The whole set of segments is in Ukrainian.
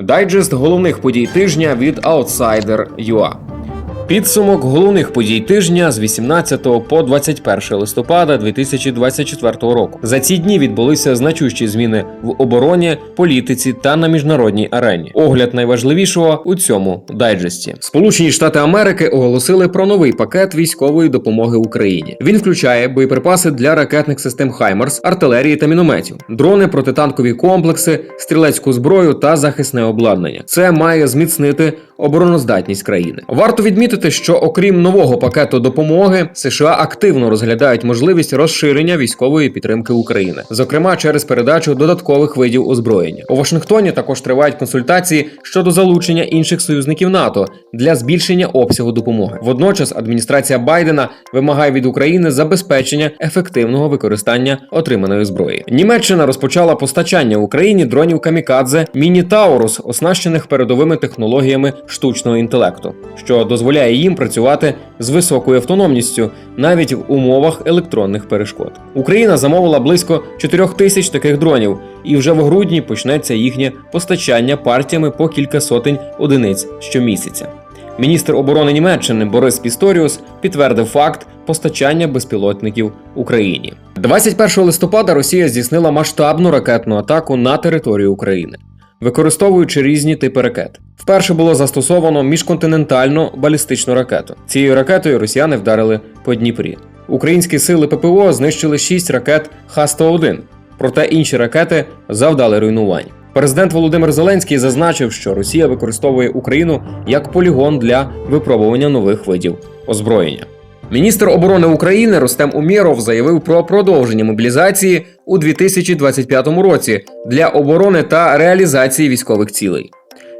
Дайджест головних подій тижня від Outsider.ua. Підсумок головних подій тижня з 18 по 21 листопада 2024 року. За ці дні відбулися значущі зміни в обороні, політиці та на міжнародній арені. Огляд найважливішого у цьому дайджесті. Сполучені Штати Америки оголосили про новий пакет військової допомоги Україні. Він включає боєприпаси для ракетних систем Хаймарс, артилерії та мінометів, дрони, протитанкові комплекси, стрілецьку зброю та захисне обладнання. Це має зміцнити обороноздатність країни. Варто відмітити, що окрім нового пакету допомоги, США активно розглядають можливість розширення військової підтримки України, зокрема через передачу додаткових видів озброєння. У Вашингтоні також тривають консультації щодо залучення інших союзників НАТО для збільшення обсягу допомоги. Водночас адміністрація Байдена вимагає від України забезпечення ефективного використання отриманої зброї. Німеччина розпочала постачання Україні дронів камікадзе Міні Таурус, оснащених передовими технологіями штучного інтелекту, що дозволяє їм працювати з високою автономністю навіть в умовах електронних перешкод. Україна замовила близько 4 тисяч таких дронів, і вже в грудні почнеться їхнє постачання партіями по кілька сотень одиниць щомісяця. Міністр оборони Німеччини Борис Пісторіус підтвердив факт постачання безпілотників Україні. 21 листопада Росія здійснила масштабну ракетну атаку на територію України, використовуючи різні типи ракет. Вперше було застосовано міжконтинентальну балістичну ракету. Цією ракетою росіяни вдарили по Дніпрі. Українські сили ППО знищили 6 ракет Х-101, проте інші ракети завдали руйнувань. Президент Володимир Зеленський зазначив, що Росія використовує Україну як полігон для випробування нових видів озброєння. Міністр оборони України Ростем Умєров заявив про продовження мобілізації у 2025 році для оборони та реалізації військових цілей.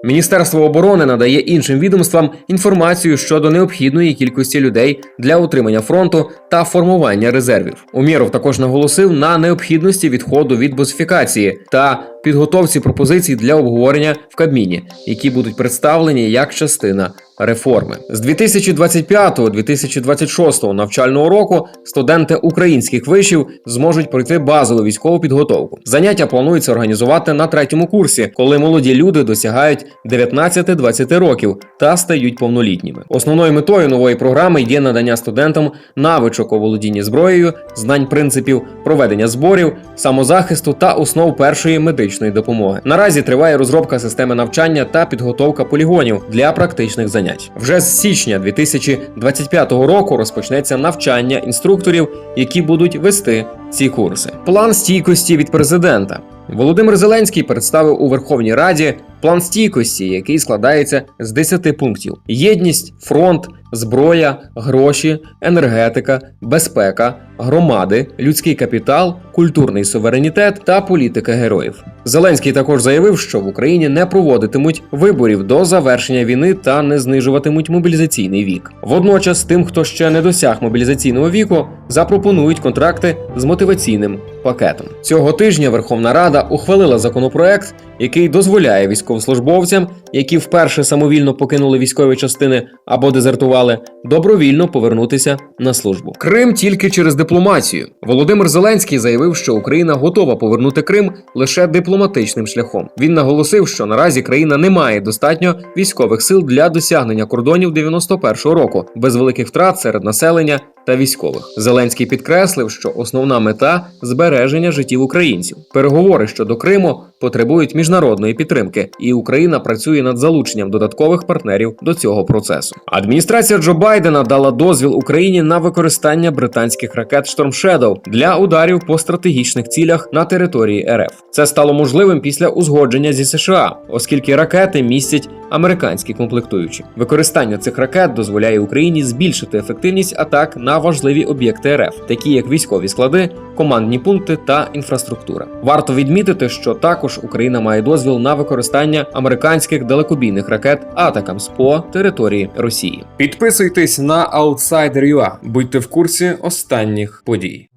Міністерство оборони надає іншим відомствам інформацію щодо необхідної кількості людей для утримання фронту та формування резервів. Умєров також наголосив на необхідності відходу від босифікації та підготовці пропозицій для обговорення в Кабміні, які будуть представлені як частина реформи. З 2025-2026 навчального року студенти українських вишів зможуть пройти базову військову підготовку. Заняття планується організувати на третьому курсі, коли молоді люди досягають 19-20 років та стають повнолітніми. Основною метою нової програми є надання студентам навичок у володінні зброєю, знань принципів проведення зборів, самозахисту та основ першої медичної допомоги. Наразі триває розробка системи навчання та підготовка полігонів для практичних занять. Вже з січня 2025 року розпочнеться навчання інструкторів, які будуть вести ці курси. План стійкості від президента. Володимир Зеленський представив у Верховній Раді план стійкості, який складається з 10 пунктів: єдність, фронт, зброя, гроші, енергетика, безпека, громади, людський капітал, культурний суверенітет та політика героїв. Зеленський також заявив, що в Україні не проводитимуть виборів до завершення війни та не знижуватимуть мобілізаційний вік. Водночас, тим, хто ще не досяг мобілізаційного віку, запропонують контракти з мотиваційним пакетом. Цього тижня Верховна Рада ухвалила законопроект, який дозволяє військовослужбовцям, які вперше самовільно покинули військові частини або дезертували, добровільно повернутися на службу. Крим тільки через дипломатію. Володимир Зеленський заявив, що Україна готова повернути Крим лише дипломатичним шляхом. Він наголосив, що наразі країна не має достатньо військових сил для досягнення кордонів 91-го року без великих втрат серед населення та військових. Зеленський підкреслив, що основна мета збереження життів українців. Переговори щодо Криму потребують міжнародної підтримки, і Україна працює над залученням додаткових партнерів до цього процесу. Адміністрація Джо Байдена дала дозвіл Україні на використання британських ракет Shadow для ударів по стратегічних цілях на території РФ. Це стало можливим після узгодження зі США, оскільки ракети містять американські комплектуючі. Використання цих ракет дозволяє Україні збільшити ефективність атак на важливі об'єкти РФ, такі як військові склади, командні пункти та інфраструктура. Варто відмітити, що також Україна має дозвіл на використання американських далекобійних ракет Атакамс по території Росії. Підписуйтесь на Outsider.ua, будьте в курсі останніх подій.